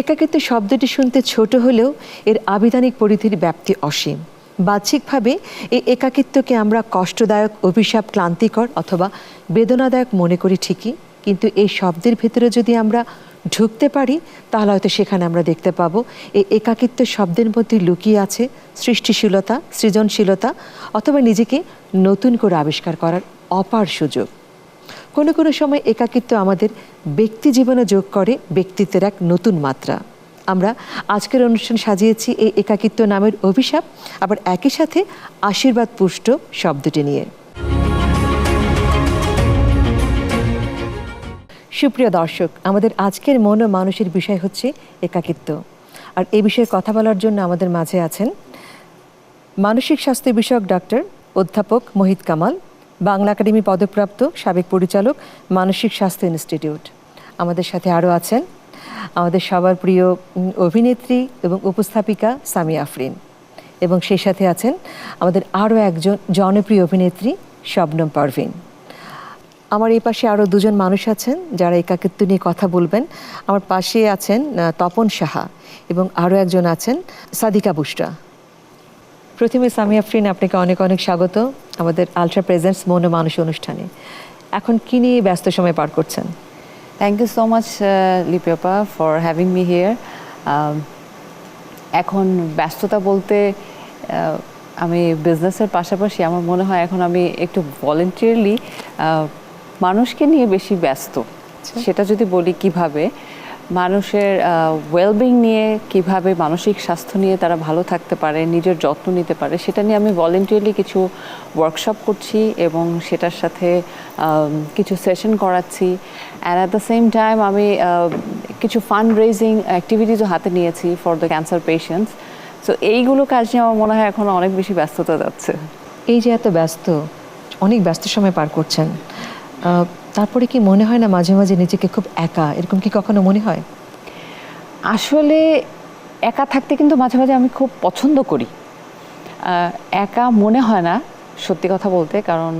একাকিত্ব শব্দটি শুনতে ছোট হলেও এর আবিধানিক পরিধির ব্যাপ্তি অসীম। বাহ্যিকভাবে এই একাকিত্বকে আমরা কষ্টদায়ক, অভিশাপ, ক্লান্তিকর অথবা বেদনাদায়ক মনে করি ঠিকই, কিন্তু এই শব্দের ভেতরে যদি আমরা ঢুকতে পারি, তাহলে হয়তো সেখানে আমরা দেখতে পাবো এই একাকিত্ব শব্দের মধ্যে লুকিয়ে আছে সৃষ্টিশীলতা, সৃজনশীলতা অথবা নিজেকে নতুন করে আবিষ্কার করার অপার সুযোগ। কোনো কোনো সময় একাকিত্ব আমাদের ব্যক্তি জীবনে যোগ করে ব্যক্তিত্বের এক নতুন মাত্রা। আমরা আজকের অনুষ্ঠান সাজিয়েছি এই একাকিত্ব নামের অভিশাপ, আবার একই সাথে আশীর্বাদ পুষ্ট শব্দটি নিয়ে। সুপ্রিয় দর্শক, আমাদের আজকের মন ও মানুষের বিষয় হচ্ছে একাকিত্ব। আর এই বিষয়ে কথা বলার জন্য আমাদের মাঝে আছেন মানসিক স্বাস্থ্য বিষয়ক ডাক্তার অধ্যাপক মোহিত কামাল বাংলা একাডেমি পদপ্রাপ্ত সাবেক পরিচালক মানসিক স্বাস্থ্য ইনস্টিটিউট। আমাদের সাথে আরও আছেন আমাদের সবার প্রিয় অভিনেত্রী এবং উপস্থাপিকা সামি আফরিন। এবং সেই সাথে আছেন আমাদের আরও একজন জনপ্রিয় অভিনেত্রী শবনম পারভিন। আমার এই পাশে আরও দুজন মানুষ আছেন যারা একাকিত্ব নিয়ে কথা বলবেন। আমার পাশে আছেন তপন সাহা এবং আরও একজন আছেন সাদিকা বুসরা। প্রথমে সামি আফরিন আপনাকে অনেক অনেক স্বাগত। আমাদের আলট্রা প্রেজেন্টস মন মানুষ অনুষ্ঠানে। এখন কি নিয়ে ব্যস্ত সময় পার করছেন? Thank you so much uh, for having me here. এখন ব্যস্ততা বলতে আমি বিজনেসের পাশাপাশি আমার মনে হয় এখন আমি একটু ভলেন্টিয়ারলি মানুষকে নিয়ে বেশি ব্যস্ত। সেটা যদি বলি কীভাবে মানুষের ওয়েলবিং নিয়ে কীভাবে মানসিক স্বাস্থ্য নিয়ে তারা ভালো থাকতে পারে, নিজের যত্ন নিতে পারে, সেটা নিয়ে আমি ভলেন্টিয়ারলি কিছু ওয়ার্কশপ করছি এবং সেটার সাথে কিছু সেশন করাচ্ছি। And at the same time আমি কিছু ফান্ড রেজিং অ্যাক্টিভিটিসও হাতে নিয়েছি for the cancer patients so এইগুলো কাজ নিয়ে আমার মনে হয় এখন অনেক বেশি ব্যস্ততা যাচ্ছে। এই যে এত ব্যস্ত, অনেক ব্যস্ত সময় পার করছেন তারপরে কি মনে হয় না মাঝে মাঝে নিজেকে খুব একা? এরকম কি কখনো মনে হয়? আসলে একা থাকতে কিন্তু মাঝে মাঝে আমি খুব পছন্দ করি। একা মনে হয় না, সত্যি কথা বলতে, কারণ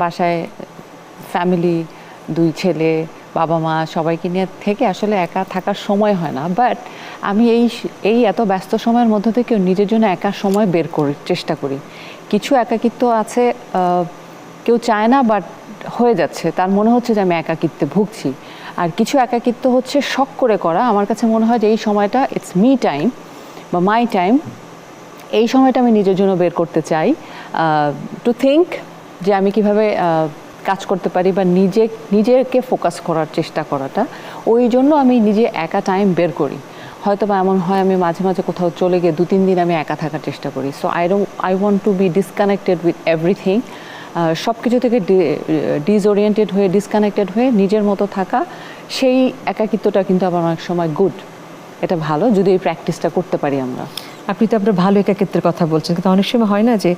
বাসায় ফ্যামিলি, দুই ছেলে, বাবা মা সবাইকে নিয়ে থেকে আসলে একা থাকার সময় হয় না। বাট আমি এই এই এত ব্যস্ত সময়ের মধ্যে থেকেও নিজের জন্য একা সময় বের করি চেষ্টা করি। কিছু একাকিত্ব আছে কেউ চায় না, বাট হয়ে যাচ্ছে। তার মনে হচ্ছে যে আমি একাকিত্বে ভুগছি। আর কিছু একাকিত্ব হচ্ছে শখ করে করা। আমার কাছে মনে হয় যে এই সময়টা ইটস মি টাইম বা মাই টাইম এই সময়টা আমি নিজের জন্য বের করতে চাই। টু থিঙ্ক যে আমি কীভাবে কাজ করতে পারি বা নিজে, নিজেকে ফোকাস করার চেষ্টা করাটা। ওই জন্য আমি নিজে একা টাইম বের করি। হয়তো বা এমন হয় আমি মাঝে মাঝে কোথাও চলে গিয়ে দু, তিন দিন আমি একা থাকার চেষ্টা করি। So I don't I want to be disconnected with everything সব কিছু থেকে ডিসওরিয়েন্টেড হয়ে ডিসকানেক্টেড হয়ে নিজের মতো থাকা সেই একাকিত্বটা কিন্তু আবার অনেক সময় গুড এটা ভালো যদি এই প্র্যাকটিসটা করতে পারি আমরা। আপনি তো আপনার ভালো একাকিত্বের কথা বলছেন কিন্তু অনেক সময় হয় না যে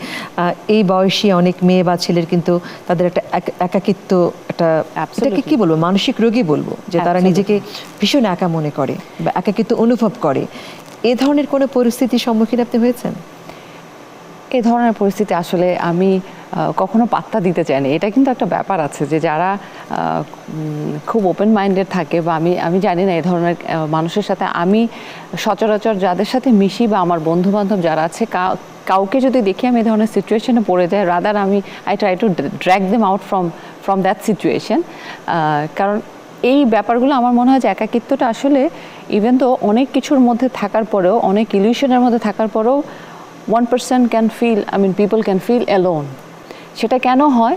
এই বয়সী অনেক মেয়ে বা ছেলের কিন্তু তাদের একটা একাকিত্ব একটা এটাকে কি বলব মানসিক রোগী বলব যে তারা নিজেকে ভীষণ একা মনে করে বা একাকিত্ব অনুভব করে। এ ধরনের কোনো পরিস্থিতির সম্মুখীন আপনি হয়েছেন? এই ধরনের পরিস্থিতি আসলে আমি কখনো পাত্তা দিতে চাই না এটা কিন্তু একটা ব্যাপার আছে যে যারা খুব ওপেন মাইন্ডেড থাকে বা আমি আমি জানি না এ ধরনের মানুষের সাথে আমি সচরাচর যাদের সাথে মিশি বা আমার বন্ধু বান্ধব যারা আছে কাউকে যদি দেখি আমি এ ধরনের সিচুয়েশনে পড়ে যাই রাদার আমি I try to drag them out from from that situation কারণ এই ব্যাপারগুলো আমার মনে হয় যে একাকিত্বটা আসলে ইভেন তো অনেক কিছুর মধ্যে থাকার পরেও, অনেক ইলিউশনের মধ্যে থাকার পরেও one person can feel I mean people can feel alone সেটা কেন হয়?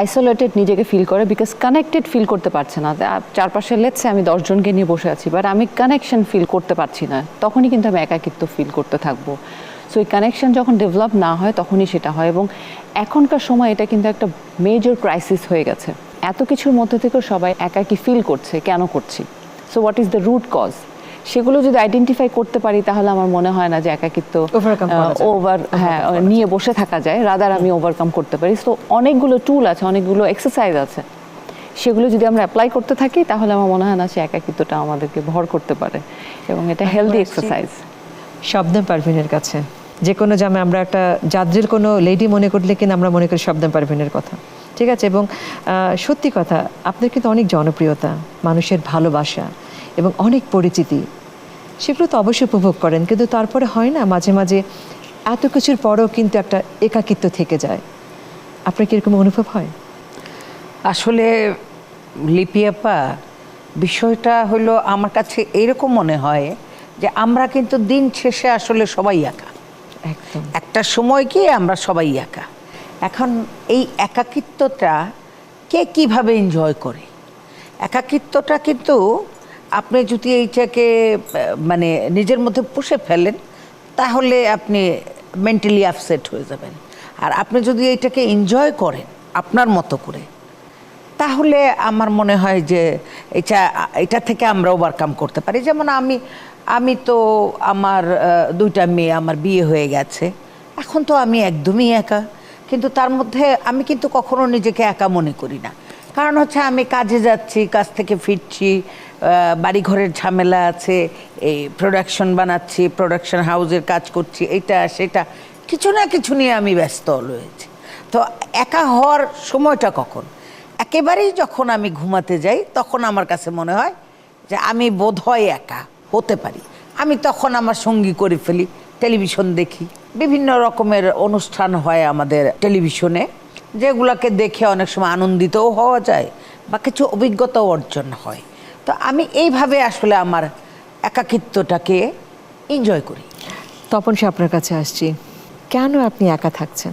আইসোলেটেড নিজেকে ফিল করে বিকজ কানেক্টেড ফিল করতে পারছে না। চারপাশে লেটসে আমি দশজনকে নিয়ে বসে আছি বাট আমি কানেকশন ফিল করতে পারছি না। তখনই কিন্তু আমি একাকিত্ব ফিল করতে থাকব। সো এই কানেকশন যখন ডেভেলপ না হয়, তখনই সেটা হয় এবং এখনকার সময় এটা কিন্তু একটা মেজর ক্রাইসিস হয়ে গেছে। এত কিছুর মধ্যে থেকেও সবাই একাকি ফিল করছে, কেন করছি? So what is the root cause সেগুলো যদি আইডেন্টিফাই করতে পারি তাহলে আমার মনে হয় না যে একাকিত্ব। ওভার হ্যাঁ নিয়ে বসে থাকা যায় রাদার আমি ওভারকাম করতে পারি। তো অনেকগুলো টুল আছে অনেকগুলো এক্সারসাইজ আছে। সেগুলো যদি আমরা অ্যাপ্লাই করতে থাকি তাহলে আমার মনে হয় না সে একাকিত্বটা আমাদেরকে ভর করতে পারে। এবং এটা হেলদি এক্সারসাইজ শব্দম পারভিনের কাছে। যে কোনো জামে আমরা একটা যাত্রীর কোনো লেডি মনে করলে কিন্তু আমরা মনে করি শব্দম পারভিনের কথা। ঠিক আছে? এবং সত্যি কথা আপনার কিন্তু অনেক জনপ্রিয়তা মানুষের ভালোবাসা। এবং অনেক পরিচিতি। সেগুলো তো অবশ্যই উপভোগ করেন কিন্তু তারপরে হয় না মাঝে মাঝে এত কিছুর পরেও কিন্তু একটা একাকিত্ব থেকে যায়। আপনার কীরকম অনুভব হয়? আসলে লিপিয়াপা বিষয়টা হলো আমার কাছে এরকম মনে হয় যে আমরা কিন্তু দিন শেষে আসলে সবাই একা। একদম। একটা সময় গিয়ে আমরা সবাই একা। এখন এই একাকিত্বটা কে কীভাবে এনজয় করে? একাকিত্বটা কিন্তু আপনি যদি এইটাকে মানে নিজের মধ্যে পুষে ফেলেন, তাহলে আপনি মেন্টালি আপসেট হয়ে যাবেন। আর আপনি যদি এইটাকে এনজয় করেন, আপনার মতো করে, তাহলে আমার মনে হয় যে এটা এটা থেকে আমরা ওভারকাম করতে পারি। যেমন আমি আমি তো আমার দুইটা মেয়ে, আমার বিয়ে হয়ে গেছে। এখন তো আমি একদমই একা। কিন্তু তার মধ্যে আমি কিন্তু কখনো নিজেকে একা মনে করি না। কারণ হচ্ছে আমি কাজে যাচ্ছি, কাজ থেকে ফিরছি বাড়িঘরের ঝামেলা আছে, এই প্রোডাকশন বানাচ্ছি প্রোডাকশন হাউসের কাজ করছি, এটা, সেটা, কিছু না কিছু নিয়ে আমি ব্যস্ত রয়েছি। তো একা হওয়ার সময়টা কখন? একেবারেই যখন আমি ঘুমাতে যাই, তখন আমার কাছে মনে হয় যে আমি বোধ হয় একা হতে পারি। আমি তখন আমার সঙ্গী করে ফেলি টেলিভিশন দেখি। বিভিন্ন রকমের অনুষ্ঠান হয় আমাদের টেলিভিশনে যেগুলোকে দেখে অনেক সময় আনন্দিতও হওয়া যায় বা কিছু অভিজ্ঞতাও অর্জন হয়। তো আমি এইভাবে আসলে আমার একাকিত্বটাকে এনজয় করি। তপন সে আপনার কাছে আসছি। কেন আপনি একা থাকছেন?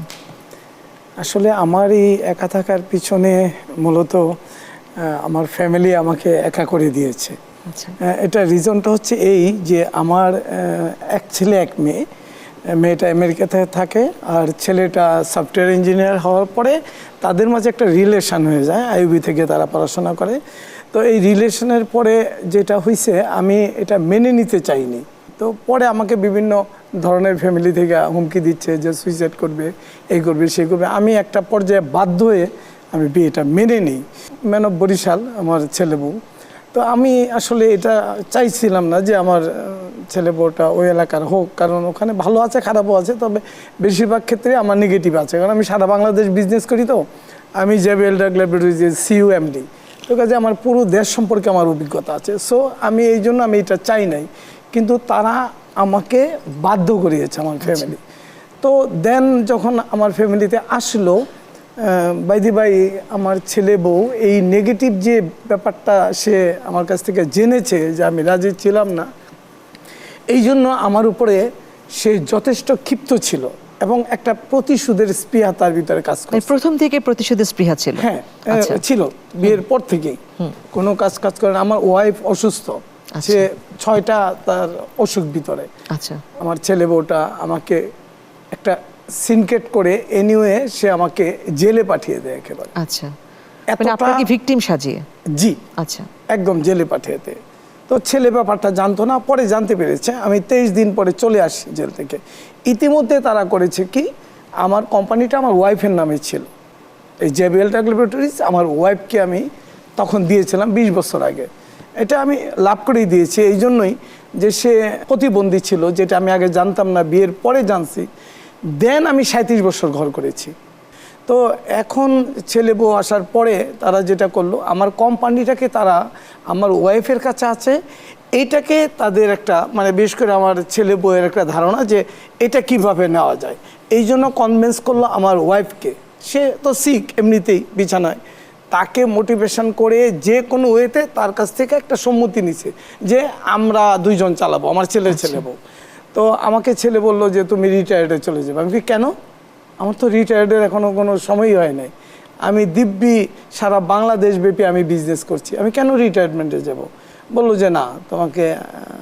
আসলে আমার এই একা থাকার পিছনে মূলত আমার ফ্যামিলি আমাকে একা করে দিয়েছে। আচ্ছা। এটা রিজনটা হচ্ছে এই যে আমার এক ছেলে এক মেয়ে। মেয়েটা আমেরিকাতে থাকে আর ছেলেটা সফটওয়্যার ইঞ্জিনিয়ার হওয়ার পরে তাদের মাঝে একটা রিলেশন হয়ে যায়। আইউবি থেকে তারা পড়াশোনা করে। তো এই রিলেশনের পরে যেটা হয়েছে আমি এটা মেনে নিতে চাইনি। তো পরে আমাকে বিভিন্ন ধরনের ফ্যামিলি থেকে হুমকি দিচ্ছে যে সুইসাইড করবে, এই করবে সেই করবে। আমি একটা পর্যায়ে বাধ্য হয়ে আমি বিয়েটা মেনে নিই। ম্যান অফ বরিশাল, আমার ছেলে বউ। তো আমি আসলে এটা চাইছিলাম না যে আমার ছেলে বউটা ওই এলাকার হোক, কারণ ওখানে ভালো আছে, খারাপও আছে, তবে বেশিরভাগ ক্ষেত্রে আমার নেগেটিভ আছে। কারণ আমি সারা বাংলাদেশ বিজনেস করি তো। আমি জেবিএল ডাক ল্যাবরেটরিজ সিইউএমডি তো কাজে আমার পুরো দেশ সম্পর্কে আমার অভিজ্ঞতা আছে। সো আমি এই জন্য আমি এটা চাই নাই। কিন্তু তারা আমাকে বাধ্য করিয়েছে আমার ফ্যামিলি তো দেন যখন আমার ফ্যামিলিতে আসলো বাইদি ভাই আমার ছেলে বউ এই নেগেটিভ যে ব্যাপারটা সে আমার কাছ থেকে জেনেছে যে আমি রাজি ছিলাম না এই জন্য আমার উপরে সে যথেষ্ট ক্ষিপ্ত ছিল। এবং একটা প্রতিশোধের স্পৃহা তার ভিতরে কাজ মানে করে প্রথম থেকে প্রতিশোধের স্পৃহা ছিল। হ্যাঁ আচ্ছা। ছিল বিয়ের পর থেকেই। কোনো কাজ কাজ করে না। আমার ওয়াইফ অসুস্থ। সে ছয়টা তার অসুখ ভিতরে। আচ্ছা। আমার ছেলে বউটা আমাকে একটা সিনকেট করে এনিওয়ে সে আমাকে জেলে পাঠিয়ে দেয় একেবারে। আচ্ছা। মানে আপনাকে ভিকটিম সাজিয়ে? জি। আচ্ছা। একদম জেলে পাঠিয়ে দেয়। তো ছেলে ব্যাপারটা জানতো না, পরে জানতে পেরেছে। আমি তেইশ দিন পরে চলে আসি জেল থেকে। ইতিমধ্যে তারা করেছে কি, আমার কোম্পানিটা আমার ওয়াইফের নামে ছিল। এই জেবিএল ল্যাবরেটরিজ আমার ওয়াইফকে আমি তখন দিয়েছিলাম বিশ বছর আগে। এটা আমি লাভ করেই দিয়েছি। এই জন্যই যে সে প্রতিবন্ধী ছিল, যেটা আমি আগে জানতাম না, বিয়ের পরে জানছি। দেন আমি সাঁত্রিশ বছর ঘর করেছি। তো এখন ছেলে বউ আসার পরে তারা যেটা করল আমার কোম্পানিটাকে তারা আমার ওয়াইফের কাছে আছে। এইটাকে তাদের একটা মানে বিশেষ করে আমার ছেলে বউয়ের একটা ধারণা যে এটা কীভাবে নেওয়া যায়। এই জন্য কনভিন্স করল আমার ওয়াইফকে। সে তো শিখ এমনিতেই বিছানায়। তাকে মোটিভেশন করে যে কোনো ওয়েতে তার কাছ থেকে একটা সম্মতি নিছে যে আমরা দুইজন চালাবো আমার ছেলের ছেলে বউ। তো আমাকে ছেলে বলল যে তুমি রিটায়ার্ডে চলে যাবে। আমি কেন? আমার তো রিটায়ার্ডের এখনও কোনো সময়ই হয় নাই। আমি দিব্যি সারা বাংলাদেশ ব্যাপী আমি বিজনেস করছি। আমি কেন রিটায়ারমেন্টে যাব? বলল যে না তোমাকে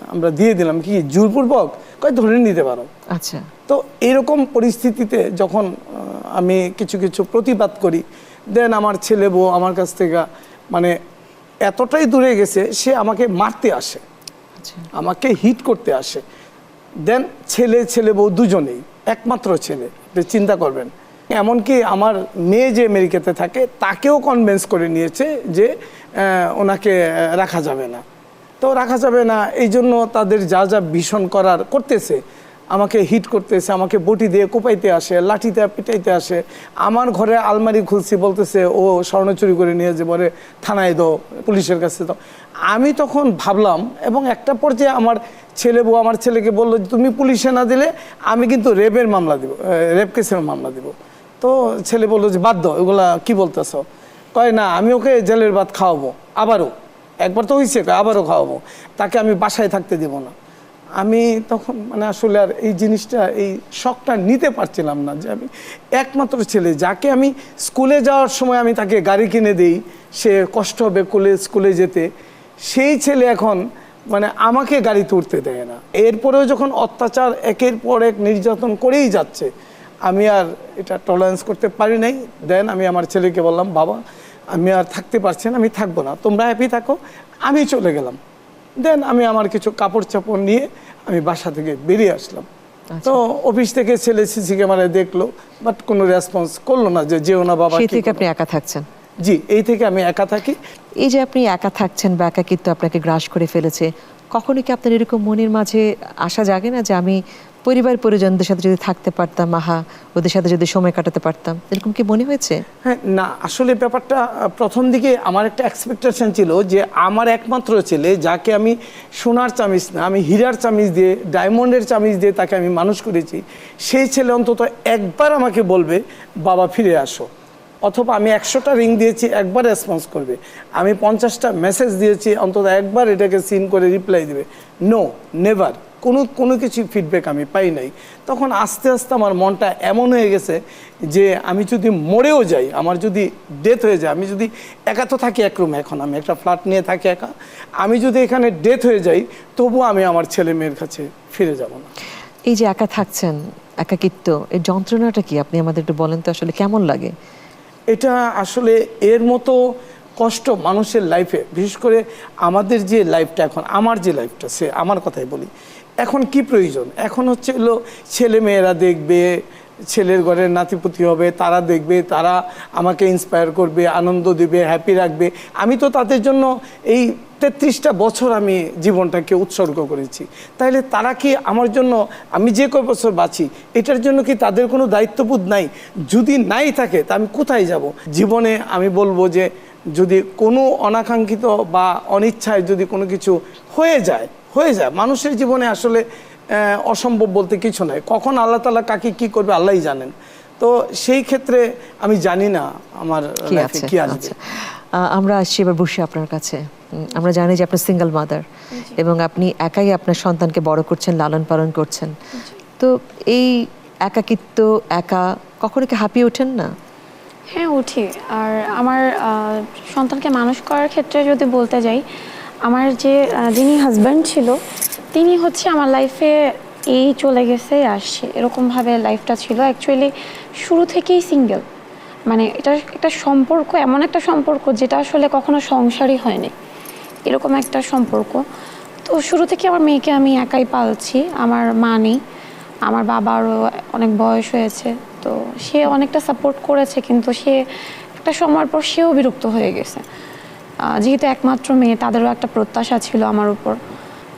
আমরা দিয়ে দিলাম। কি জোরপূর্বক? কয় ধরে নিতে পারো। আচ্ছা। তো এরকম পরিস্থিতিতে যখন আমি কিছু কিছু প্রতিবাদ করি দেন আমার ছেলে বউ আমার কাছ থেকে মানে এতটাই দূরে গেছে সে আমাকে মারতে আসে। আচ্ছা। আমাকে হিট করতে আসে। দেন ছেলে ছেলে বউ দুজনেই, একমাত্র ছেলে। চিন্তা করবেন। এমনকি আমার মেয়ে যে আমেরিকাতে থাকে, তাকেও কনভিন্স করে নিয়েছে যে ওনাকে রাখা যাবে না। তো রাখা যাবে না, এই জন্য তাদের যা যা ভীষণ করার করতেছে, আমাকে হিট করতেছে, আমাকে বটি দিয়ে কোপাইতে আসে, লাঠিতে পিটাইতে আসে। আমার ঘরে আলমারি খুলছি, বলতেছে, ও স্বর্ণ চুরি করে নিয়ে যে বলে থানায় দাও, পুলিশের কাছে দাও। আমি তখন ভাবলাম, এবং একটা পর্যায়ে আমার ছেলে বউ আমার ছেলেকে বলল যে, তুমি পুলিশে না দিলে আমি কিন্তু রেপের মামলা দিব রেপ কেসের মামলা দিব। তো ছেলে বলল যে বাদ দাও এগুলা কি বলতেছ? কয়, না, আমি ওকে জেলের ভাত খাওয়াবো, আবারও, একবার তো হয়েছে আবারও খাওয়াবো, তাকে আমি বাসায় থাকতে দেবো না। আমি তখন মানে আসলে আর এই জিনিসটা, এই শখটা নিতে পারছিলাম না যে আমি একমাত্র ছেলে, যাকে আমি স্কুলে যাওয়ার সময় আমি তাকে গাড়ি কিনে দিই, সে কষ্ট হবে কোলে, স্কুলে যেতে, সেই ছেলে এখন মানে আমাকে গাড়িতে উঠতে দেয় না। এরপরেও যখন অত্যাচার একের পর এক নির্যাতন করেই যাচ্ছে আমি আর এটা টলারেন্স করতে পারি নাই। দেন আমি আমার ছেলেকে বললাম বাবা আমি আর থাকতে পারছি না আমি থাকব না। তোমরা হ্যাপি থাকো আমি চলে গেলাম। দেন আমি আমার কিছু কাপড় চাপড় নিয়ে আমি বাসা থেকে বেরিয়ে আসলাম। তো অফিস থেকে ছেলে সিসি ক্যামেরায় দেখল বাট কোনো রেসপন্স করল না যে যেও না বাবা? আপনি একা থাকছেন? জি এই থেকে আমি একা থাকি। এই যে আপনি একা থাকছেন বা একাকিত্ব আপনাকে গ্রাস করে ফেলেছে কখনো কি আপনার এরকম মনের মাঝে আশা জাগে না যে আমি পরিবার পরিজনদের সাথে যদি থাকতে পারতাম মাহা ওদের সাথে যদি সময় কাটাতে পারতাম? এরকম কি মনে হয়েছে? হ্যাঁ না আসলে ব্যাপারটা প্রথম দিকে আমার একটা এক্সপেকটেশন ছিল যে আমার একমাত্র ছেলে যাকে আমি সোনার চামিচ না আমি হীরার চামিচ দিয়ে ডায়মন্ডের চামিচ দিয়ে তাকে আমি মানুষ করেছি সেই ছেলে অন্তত একবার আমাকে বলবে বাবা ফিরে আসো। অথবা আমি একশোটা রিং দিয়েছি, একবার রেসপন্স করবে। আমি পঞ্চাশটা মেসেজ দিয়েছি, অন্তত একবার এটাকে সিন করে রিপ্লাই দেবে। নো নেভার কোনো কোনো কিছু ফিডব্যাক আমি পাই নাই। তখন আস্তে আস্তে আমার মনটা এমন হয়ে গেছে যে আমি যদি মরেও যাই, আমার যদি ডেথ হয়ে যায়, আমি যদি একা তো থাকি এক রুমে এখন আমি একটা ফ্ল্যাট নিয়ে থাকি একা, আমি যদি এখানে ডেথ হয়ে যাই তবুও আমি আমার ছেলে মেয়ের কাছে ফিরে যাব না। এই যে একা থাকছেন, একাকিত্ব এই যন্ত্রণাটা কি? আপনি আমাদের একটু বলেন তো আসলে কেমন লাগে? এটা আসলে এর মতো কষ্ট মানুষের লাইফে বিশেষ করে আমাদের যে লাইফটা এখন, আমার যে লাইফটা সে আমার কথাই বলি। এখন কি প্রয়োজন? এখন হচ্ছে হলো ছেলে মেয়েরা দেখবে, ছেলের ঘরের নাতিপুতি হবে, তারা দেখবে, তারা আমাকে ইন্সপায়ার করবে, আনন্দ দেবে হ্যাপি রাখবে। আমি তো তাদের জন্য এই তেত্রিশটা বছর আমি জীবনটাকে উৎসর্গ করেছি। তাইলে তারা কি আমার জন্য আমি যে কয় বছর বাঁচি এটার জন্য কি তাদের কোনো দায়িত্ববোধ নাই? যদি নাই থাকে তা আমি কোথায় যাব? জীবনে আমি বলব যে যদি কোনো অনাকাঙ্ক্ষিত বা অনিচ্ছায় যদি কোনো কিছু হয়ে যায় হয়ে যায় মানুষের জীবনে আসলে অসম্ভব বলতে কিছু নাই। কখন আল্লাহ তালা কাকে কি করবে আল্লাহই জানেন। তো সেই ক্ষেত্রে আমি জানি না আমার কি আছে? আসবে। আচ্ছা। আমরা আসছি এবার বসে আপনার কাছে। আমরা জানি যে আপনি সিঙ্গেল মাদার এবং আপনি একাই আপনার সন্তানকে বড় করছেন লালন পালন করছেন। তো এই একাকিত্ব একা কখনো কি হাঁপিয়ে ওঠেন না? হ্যাঁ উঠি। আর আমার সন্তানকে মানুষ করার ক্ষেত্রে যদি বলতে যাই আমার যে যিনি হাজব্যান্ড ছিল তিনি হচ্ছে আমার লাইফে এই চলে গেছে আসছে। এরকমভাবে লাইফটা ছিল। অ্যাকচুয়ালি শুরু থেকেই সিঙ্গেল মানে এটা একটা সম্পর্ক এমন একটা সম্পর্ক যেটা আসলে কখনো সংসারই হয়নি। এরকম একটা সম্পর্ক। তো শুরু থেকে আমার মেয়েকে আমি একাই পালছি, আমার মা নেই, আমার বাবারও অনেক বয়স হয়েছে, তো সে অনেকটা সাপোর্ট করেছে, কিন্তু সে একটা সময়ের পর সেও বিরক্ত হয়ে গেছে। যেহেতু একমাত্র মেয়ে, তাদেরও একটা প্রত্যাশা ছিল আমার উপর।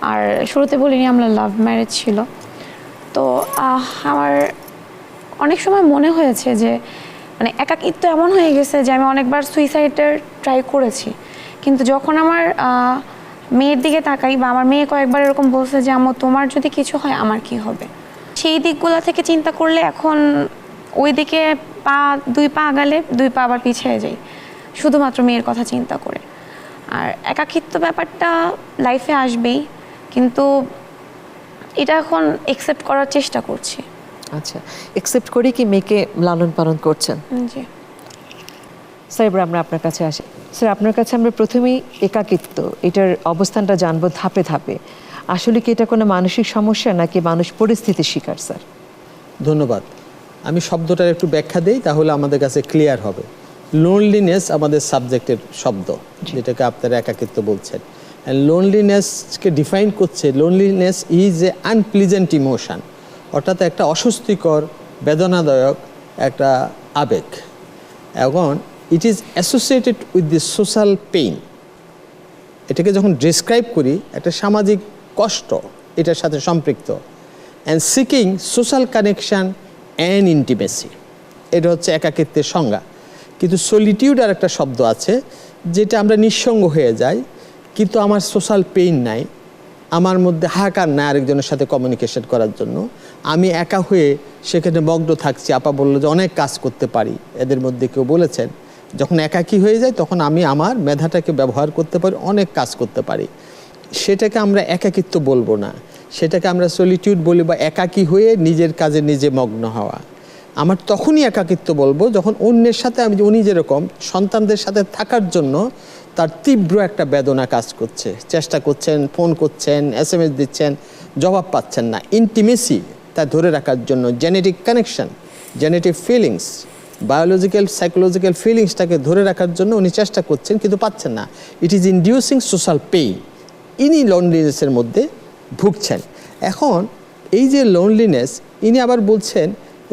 আর শুরুতে বলিনি আমরা লাভ ম্যারেজ ছিল। তো আমার অনেক সময় মনে হয়েছে যে মানে একাকিত্ব এমন হয়ে গেছে যে আমি অনেকবার সুইসাইডের ট্রাই করেছি। কিন্তু যখন আমার মেয়ের দিকে তাকাই বা আমার মেয়ে কয়েকবার এরকম বলছে যে আমার তোমার যদি কিছু হয় আমার কি হবে? সেই দিকগুলো থেকে চিন্তা করলে এখন ওই দিকে পা দুই পা আগালে দুই পা আবার পিছিয়ে যাই শুধুমাত্র মেয়ের কথা চিন্তা করে। আর একাকিত্ব ব্যাপারটা লাইফে আসবেই কিন্তু এটা এখন একসেপ্ট করার চেষ্টা করছি। আচ্ছা একসেপ্ট করে কি মেয়েকে লালন পালন করছেন? জি। স্যার এবার আমরা আপনার কাছে আসি। স্যার আপনার কাছে আমরা প্রথমেই একাকিত্ব এটার অবস্থানটা জানব ধাপে ধাপে। আসলে কি এটা কোনো মানসিক সমস্যা নাকি মানুষ পরিস্থিতির শিকার স্যার? ধন্যবাদ। আমি শব্দটার একটু ব্যাখ্যা দেই তাহলে আমাদের কাছে ক্লিয়ার হবে। লোনলিনেস আমাদের সাবজেক্টের শব্দ যেটাকে আপনারা একাকিত্ব বলছেন। লোনলিনেসকে ডিফাইন করছে loneliness is a unpleasant emotion অর্থাৎ একটা অস্বস্তিকর বেদনাদায়ক একটা আবেগ। এখন it is associated with the social pain এটাকে যখন ডিসক্রাইব করি, একটা সামাজিক কষ্ট, এটার সাথে সম্পৃক্ত। And seeking social connection and intimacy এটা হচ্ছে একাকিত্বের সংজ্ঞা। কিন্তু সলিটিউড আর একটা শব্দ আছে, যেটা আমরা নিঃসঙ্গ হয়ে যাই, কিন্তু আমার সোশ্যাল পেইন নাই। আমার মধ্যে হাহাকার নাই আরেকজনের সাথে কমিউনিকেশন করার জন্য। আমি একা হয়ে সেখানে মগ্ন থাকছি। আপা বলল যে, অনেক কাজ করতে পারি। এদের মধ্যে কেউ বলেছেন যখন একাকী হয়ে যায়, তখন আমি আমার মেধাটাকে ব্যবহার করতে পারি, অনেক কাজ করতে পারি। সেটাকে আমরা একাকিত্ব বলব না। সেটাকে আমরা সলিটিউড বলি বা একাকী হয়ে নিজের কাজে নিজে মগ্ন হওয়া। আমার তখনই একাকিত্ব বলব যখন অন্যের সাথে আমি, উনি যেরকম সন্তানদের সাথে থাকার জন্য তার তীব্র একটা বেদনা কাজ করছে। চেষ্টা করছেন, ফোন করছেন এস এম এস দিচ্ছেন, জবাব পাচ্ছেন না। ইন্টিমেসি তা ধরে রাখার জন্য genetic connection genetic feelings biological psychological ফিলিংসটাকে ধরে রাখার জন্য উনি চেষ্টা করছেন কিন্তু পাচ্ছেন না। It is inducing social pain ইনি লোনলিনেসের মধ্যে ভুগছেন। এখন এই যে লোনলিনেস ইনি আবার বলছেন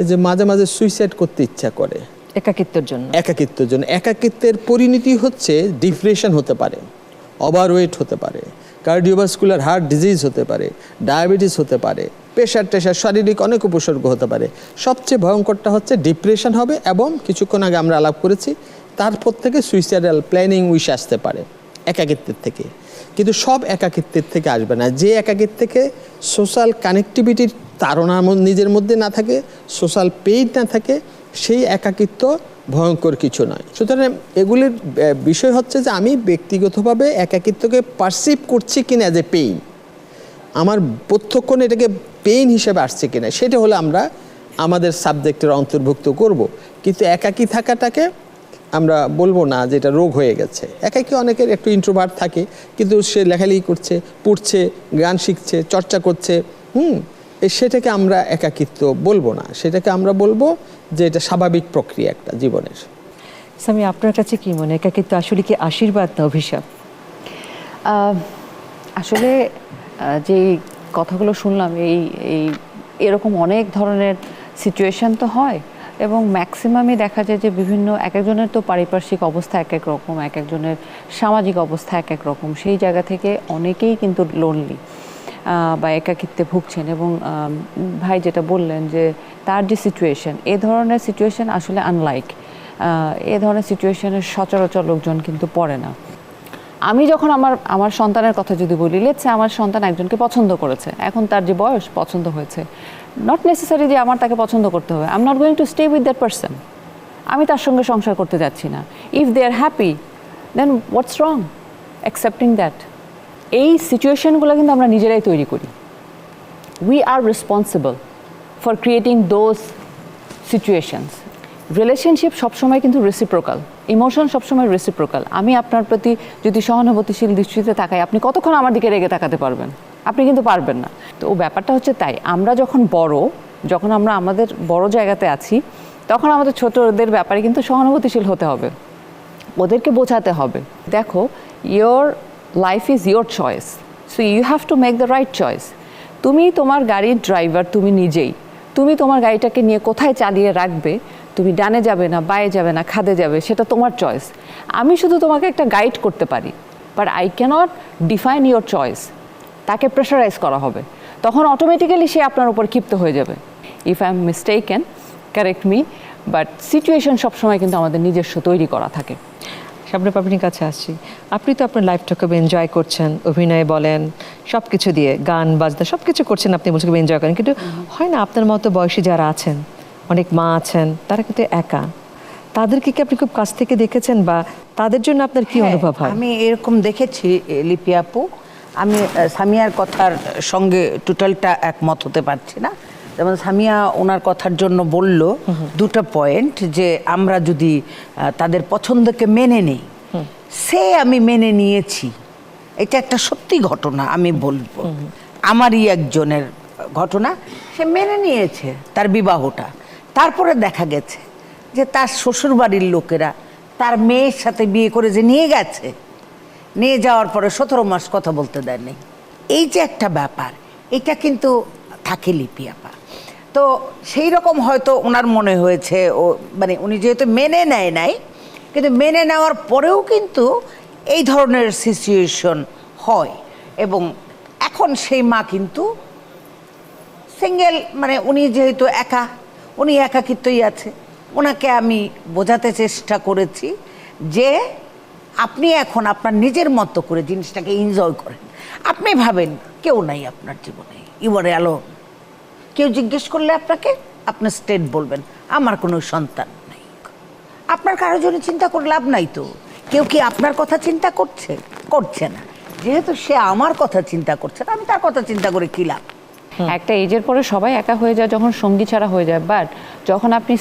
যে মাঝে মাঝে সুইসাইড করতে ইচ্ছা করে। একাকিত্বের জন্য। একাকিত্বের জন্য। একাকিত্বের পরিণতি হচ্ছে ডিপ্রেশন হতে পারে ওভারওয়েট হতে পারে কার্ডিওভাস্কুলার হার্ট ডিজিজ হতে পারে ডায়াবেটিস হতে পারে প্রেশার টেশার, শারীরিক অনেক উপসর্গ হতে পারে। সবচেয়ে ভয়ঙ্করটা হচ্ছে ডিপ্রেশন হবে এবং কিছুক্ষণ আগে আমরা আলাপ করেছি, তারপর থেকে সুইসাইডাল প্ল্যানিং উইশ আসতে পারে, একাকিত্বের থেকে। কিন্তু সব একাকিত্বের থেকে আসবে না। যে একাকিত্ব থেকে সোশ্যাল কানেক্টিভিটির তাড়না নিজের মধ্যে না থাকে সোশ্যাল পেইড না থাকে, সেই একাকিত্ব ভয়ঙ্কর কিছু নয়। সুতরাং এগুলির বিষয় হচ্ছে যে আমি ব্যক্তিগতভাবে একাকিত্বকে পারসিভ করছি কিনা এ পেইন আমার প্রত্যক্ষণ এটাকে পেইন হিসেবে আসছে কিনা সেটা হলে আমরা আমাদের সাবজেক্টের অন্তর্ভুক্ত করব। কিন্তু একাকী থাকাটাকে আমরা বলব না যে এটা রোগ হয়ে গেছে। একাকী অনেকের একটু ইন্ট্রোভার্ট থাকে কিন্তু সে লেখালেখি করছে পড়ছে গান শিখছে চর্চা করছে হুম সেটাকে আমরা একাকিত্ব বলব না। সেটাকে আমরা বলব যে এটা স্বাভাবিক প্রক্রিয়া একটা জীবনের। স্বামী আপনার কাছে কি মনে? একাকিত্ব আসলে কি আশীর্বাদ না অভিশাপ? আসলে যেই কথাগুলো শুনলাম, এই এই, এরকম অনেক ধরনের সিচুয়েশান তো হয় এবং ম্যাক্সিমামই দেখা যায় যে বিভিন্ন এক একজনের তো পারিপার্শ্বিক অবস্থা এক এক রকম এক একজনের সামাজিক অবস্থা এক এক রকম। সেই জায়গা থেকে অনেকেই কিন্তু লোনলি বা একাকিত্বে ভুগছেন এবং ভাই যেটা বললেন যে তার যে সিচুয়েশন এ ধরনের সিচুয়েশন আসলে আনলাইক এ ধরনের সিচুয়েশনের সচরাচর লোকজন কিন্তু পড়ে না। আমি যখন আমার আমার সন্তানের কথা যদি বলি লেটসে আমার সন্তান একজনকে পছন্দ করেছে, এখন তার যে বয়স পছন্দ হয়েছে নট নেসেসারি যে আমার তাকে পছন্দ করতে হবে I am not going to stay with that person আমি তার সঙ্গে সংসার করতে যাচ্ছি না। If they are happy then what's wrong accepting that এই সিচুয়েশনগুলো কিন্তু আমরা নিজেরাই তৈরি করি। We are responsible for creating those situations. Relationship সবসময় কিন্তু রেসিপ্রোকাল ইমোশন সবসময় রেসিপ্রোকাল আমি আপনার প্রতি যদি সহানুভূতিশীল দৃষ্টিতে তাকাই, আপনি কতক্ষণ আমার দিকে রেগে তাকাতে পারবেন? আপনি কিন্তু পারবেন না। তো ও ব্যাপারটা হচ্ছে তাই, আমরা যখন বড়, যখন আমরা আমাদের বড় জায়গাতে আছি, তখন আমাদের ছোটদের ব্যাপারে কিন্তু সহানুভূতিশীল হতে হবে। ওদেরকে বোঝাতে হবে। দেখো your life is your choice so you have to make the right choice তুমি তোমার গাড়ির ড্রাইভার তুমি নিজেই। তুমি তোমার গাড়িটাকে নিয়ে কোথায় চালিয়ে রাখবে তুমি ডানে যাবে না, বায়ে যাবে না, খাদে যাবে, সেটা তোমার চয়েস আমি শুধু তোমাকে একটা গাইড করতে পারি but I can't define your choice তাকে প্রেশারাইজ করা হবে। তখন অটোমেটিক্যালি সে আপনার উপর ক্ষিপ্ত হয়ে যাবে। If I am mistaken correct me but situation সবসময় কিন্তু আমাদের নিজস্ব তৈরি করা থাকে। সামনে পাবলির কাছে আসছি। আপনি তো আপনার লাইফটা খুব এনজয় করছেন, অভিনয় বলেন সব কিছু দিয়ে, গান, বাজনা সব কিছু করছেন, আপনি বলছেন এনজয় করেন। কিন্তু হয় না, আপনার মতো বয়সী যারা আছেন অনেক মা আছেন তারা কিন্তু একা। তাদেরকে কি আপনি খুব কাছ থেকে দেখেছেন বা তাদের জন্য আপনার কি হ্যাঁ, অনুভব হয়? আমি এরকম দেখেছি লিপি আপু। আমি সামিয়ার কথার সঙ্গে টোটালটা একমত হতে পারছি না। যেমন সামিয়া ওনার কথার জন্য বলল দুটো পয়েন্ট যে আমরা যদি তাদের পছন্দকে মেনে নিই সে আমি মেনে নিয়েছি। এটা একটা সত্যি ঘটনা আমি বলব। আমারই একজনের ঘটনা সে মেনে নিয়েছে তার বিবাহটা। তারপরে দেখা গেছে যে তার শ্বশুরবাড়ির লোকেরা তার মেয়ের সাথে বিয়ে করে যে নিয়ে গেছে, নিয়ে যাওয়ার পরে সতেরো মাস কথা বলতে দেয়নি। এই যে একটা ব্যাপার, এটা কিন্তু থাকে লিপি আপা। তো সেই রকম হয়তো ওনার মনে হয়েছে ও মানে উনি যেহেতু মেনে নেয় নাই, কিন্তু মেনে নেওয়ার পরেও কিন্তু এই ধরনের সিচুয়েশন হয় এবং এখন সেই মা কিন্তু সিঙ্গেল মানে উনি যেহেতু একা উনি একাকিত্বই আছে। ওনাকে আমি বোঝাতে চেষ্টা করেছি যে আপনি এখন আপনার নিজের মতো করে জিনিসটাকে এনজয় করেন। আপনি ভাবেন কেউ নাই আপনার জীবনে। ইউ আর কেউ জিজ্ঞেস করলে আপনাকে আপনার স্টেট বলবেন, আমার কোনো সন্তান নেই। আপনার কারোর জন্য চিন্তা করে লাভ নাই তো। কেউ কি আপনার কথা চিন্তা করছে? করছে না। যেহেতু সে আমার কথা চিন্তা করছে না আমি তার কথা চিন্তা করে কি লাভ? একটা এজের পরে সবাই একা হয়ে যায় যখন সঙ্গী ছাড়া হয়ে যায়। বাট যখন আপনি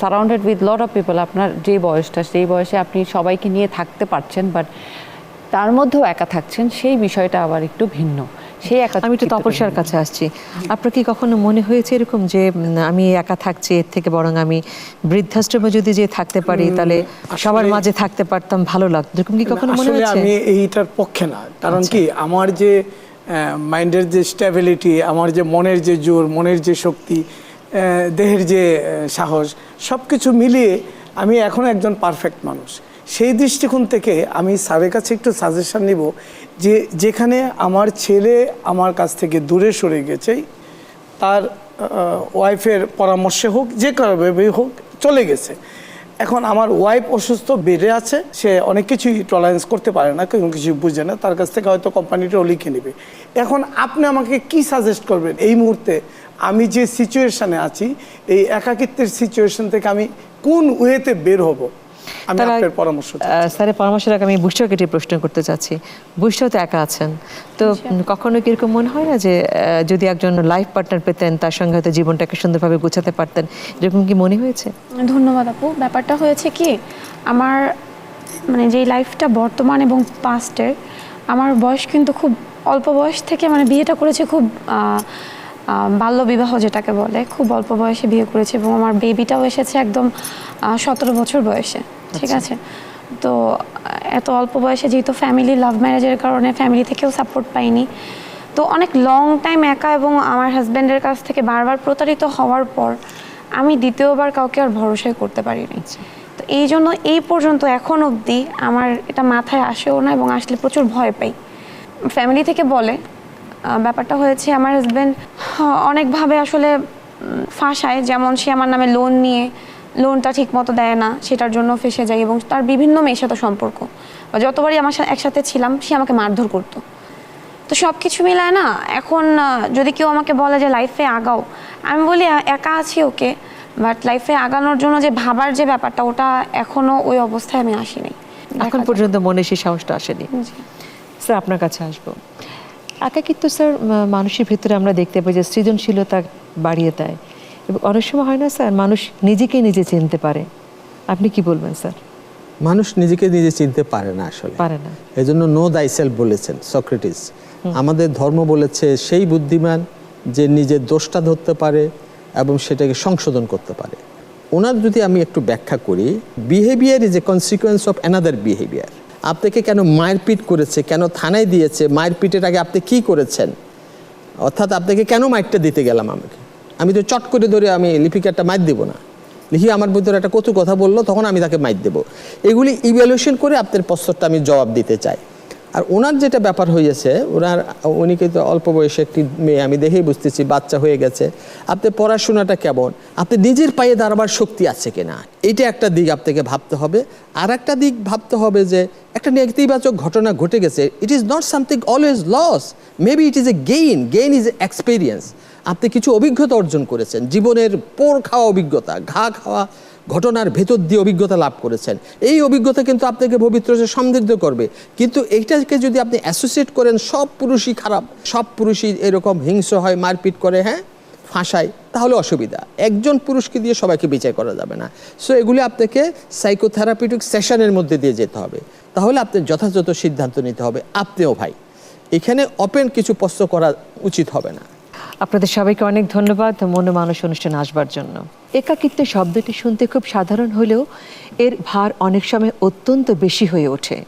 surrounded with lot of people আপনার যে বয়সটা সেই বয়সে আপনি সবাইকে নিয়ে থাকতে পারছেন বাট তার মধ্যেও একা থাকছেন সেই বিষয়টা আবার একটু ভিন্ন। সেই একা আমি একটু তপস্যার কাছে আসছি। আপনার কি কখনো মনে হয়েছে এরকম যে আমি একা থাকছি এর থেকে বরং আমি বৃদ্ধাশ্রমে যদি যে থাকতে পারি তাহলে সবার মাঝে থাকতে পারতাম ভালো লাগতো। এরকম কি কখনো মনে আসলে হয়েছে? আমি এইটার পক্ষে না। কারণ কি? আমার যে মাইন্ডের যে স্ট্যাবিলিটি আমার যে মনের যে জোর, মনের যে শক্তি দেহের যে সাহস সব কিছু মিলিয়ে আমি এখন একজন পারফেক্ট মানুষ। সেই দৃষ্টিকোণ থেকে আমি স্যারের কাছে একটু সাজেশন নিব যে যেখানে আমার ছেলে আমার কাছ থেকে দূরে সরে গেছে, তার ওয়াইফের পরামর্শে হোক, যে কারণে হোক, চলে গেছে। এখন আমার ওয়াইফ অসুস্থ বেডে আছে, সে অনেক কিছুই টলারেন্স করতে পারে না, কোনো কিছু বুঝে না, তার কাছ থেকে হয়তো কোম্পানিটাও লিখে নেবে। এখন আপনি আমাকে কি সাজেস্ট করবেন? এই মুহূর্তে আমি যে সিচুয়েশানে আছি, এই একাকিত্বের সিচুয়েশন থেকে আমি কোন ওয়েতে বের হব? পরামর্শ স্যারের পরামর্শের আগে আমি বুষ্টকে একটি প্রশ্ন করতে চাচ্ছি। বুষ্টও তো একা আছেন। তো কখনো কি এরকম মনে হয় না যে যদি একজন লাইফ পার্টনার পেতেন তার সঙ্গে হয়তো জীবনটাকে সুন্দরভাবে গোছাতে পারতেন? এরকম কি মনে হয়েছে? ধন্যবাদ আপু। ব্যাপারটা হয়েছে কি আমার মানে যেই লাইফটা বর্তমান এবং পাস্টের আমার বয়স কিন্তু খুব অল্প বয়স থেকে মানে বিয়েটা করেছে খুব আহ, বাল্যবিবাহ যেটাকে বলে খুব অল্প বয়সে বিয়ে করেছে এবং আমার বেবিটাও এসেছে একদম সতেরো বছর বয়সে ঠিক আছে? তো এত অল্প বয়সে যেহেতু ফ্যামিলি লাভ ম্যারেজের কারণে ফ্যামিলি থেকেও সাপোর্ট পাইনি তো অনেক লং টাইম একা এবং আমার হাজব্যান্ডের কাছ থেকে বারবার প্রতারিত হওয়ার পর আমি দ্বিতীয়বার কাউকে আর ভরসাই করতে পারিনি। তো এই জন্য এই পর্যন্ত এখন অবধি আমার এটা মাথায় আসেও না এবং আসলে প্রচুর ভয় পাই। ফ্যামিলি থেকে বলে ব্যাপারটা হয়েছে আমার হাজব্যান্ড অনেকভাবে আসলে ফাঁসায়। যেমন সে আমার নামে লোন নিয়ে লোনটা ঠিক মতো দেয় না সেটার জন্য ফেসে যায় এবং তার বিভিন্ন মেয়ের সাথে সম্পর্ক। যতবারই আমার সাথে একসাথে ছিলাম সে আমাকে মারধর করতো। তো সব কিছু মিলায় না এখন যদি কেউ আমাকে বলে যে লাইফে আগাও আমি বলি একা আছি ওকে বাট লাইফে আগানোর জন্য যে ভাবার যে ব্যাপারটা ওটা এখনও ওই অবস্থায় আমি আসিনি। এখন পর্যন্ত মনে সেই সাহসটা আসেনি। স্যার আপনার কাছে আসব। একাকিত্ব স্যার মানুষের ভিতরে আমরা দেখতে পাই যে সৃজনশীলতা বাড়িয়ে দেয়। এবং অনেক সময় হয় না স্যার মানুষ নিজেকে নিজে চিনতে পারে। আপনি কি বলবেন স্যার? মানুষ নিজেকে নিজে চিনতে পারে না আসলে। পারে না। এই জন্য নো দাইসেলফ বলেছেন সক্রেটিস। আমাদের ধর্ম বলেছে সেই বুদ্ধিমান যে নিজের দোষটা ধরতে পারে এবং সেটাকে সংশোধন করতে পারে। ওনার যদি আমি একটু ব্যাখ্যা করি behaviour is a consequence of another behaviour আপনাকে কেন মারপিট করেছে, কেন থানায় দিয়েছে, মারপিটের আগে আপনি কি করেছেন? অর্থাৎ আপনাকে কেন মাইরটা দিতে গেলাম আমাকে? আমি তো চট করে ধরে আমি লিপিকারটা মাইর দেবো না। লিখি আমার ভিতরে একটা কত কথা বলল, তখন আমি তাকে মাইর দেবো। এগুলি ইভ্যালুয়েশন করে আপনার প্রশ্নটা আমি জবাব দিতে চাই। আর ওনার যেটা ব্যাপার হয়েছে ওনার, উনি কিন্তু অল্প বয়সে একটি মেয়ে, আমি দেখেই বুঝতেছি, বাচ্চা হয়ে গেছে। আপনি পড়াশোনাটা কেমন? আপনি নিজের পায়ে দাঁড়াবার শক্তি আছে কিনা? এটা একটা দিক আপনাকে ভাবতে হবে। আর একটা দিক ভাবতে হবে যে, একটা নেতিবাচক ঘটনা ঘটে গেছে it is not something always loss maybe it is a gain gain is a experience আপনি কিছু অভিজ্ঞতা অর্জন করেছেন, জীবনের পোর খাওয়া অভিজ্ঞতা, ঘা খাওয়া ঘটনার ভেতর দিয়ে অভিজ্ঞতা লাভ করেছেন। এই অভিজ্ঞতা কিন্তু আপনাকে ভবিষ্যতে সমৃদ্ধ করবে। কিন্তু এইটাকে যদি আপনি অ্যাসোসিয়েট করেন, সব পুরুষই খারাপ, সব পুরুষই এরকম হিংস্র হয়, মারপিট করে হ্যাঁ ফাঁসায়, তাহলে অসুবিধা। একজন পুরুষকে দিয়ে সবাইকে বিচার করা যাবে না। সো এগুলি আপনাকে সাইকোথেরাপিউটিক সেশনের মধ্যে দিয়ে যেতে হবে। তাহলে আপনি যথাযথ সিদ্ধান্ত নিতে হবে। আপনিও ভাই, এখানে ওপেন কিছু প্রশ্ন করা উচিত হবে না। আপনাদের সবাইকে অনেক ধন্যবাদ মন মানুষ অনুষ্ঠানে আসবার জন্য। একাকিত্ব শব্দটি শুনতে খুব সাধারণ হলেও এর ভার অনেক সময় অত্যন্ত বেশি হয়ে ওঠে।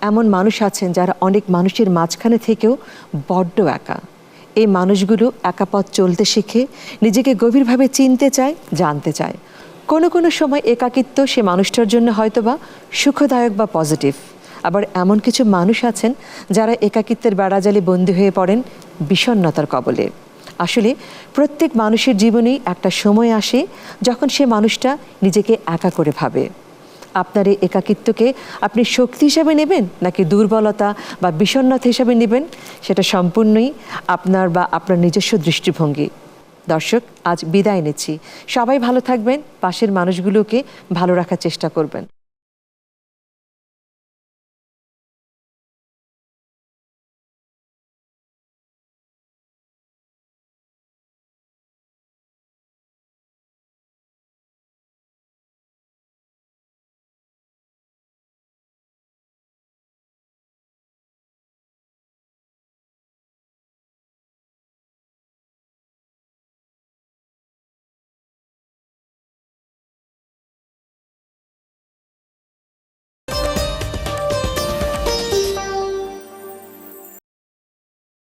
এমন মানুষ আছেন যারা অনেক মানুষের মাঝখানে থেকেও বড্ড একা। এই মানুষগুলো একা পথ চলতে শিখে, নিজেকে গভীরভাবে চিনতে চায়, জানতে চায়। কোনো কোনো সময় একাকিত্ব সে মানুষটার জন্য হয়তোবা সুখদায়ক বা পজিটিভ। আবার এমন কিছু মানুষ আছেন যারা একাকিত্বের বেড়াজালে বন্দী হয়ে পড়েন বিষণ্ণতার কবলে। আসলে প্রত্যেক মানুষের জীবনেই একটা সময় আসে যখন সে মানুষটা নিজেকে একা করে ভাবে। আপনার এই একাকিত্বকে আপনি শক্তি হিসাবে নেবেন নাকি দুর্বলতা বা বিষণ্ণতা হিসাবে নেবেন সেটা সম্পূর্ণই আপনার বা আপনার নিজস্ব দৃষ্টিভঙ্গি। দর্শক, আজ বিদায় নিচ্ছি। সবাই ভালো থাকবেন, পাশের মানুষগুলোকে ভালো রাখার চেষ্টা করবেন।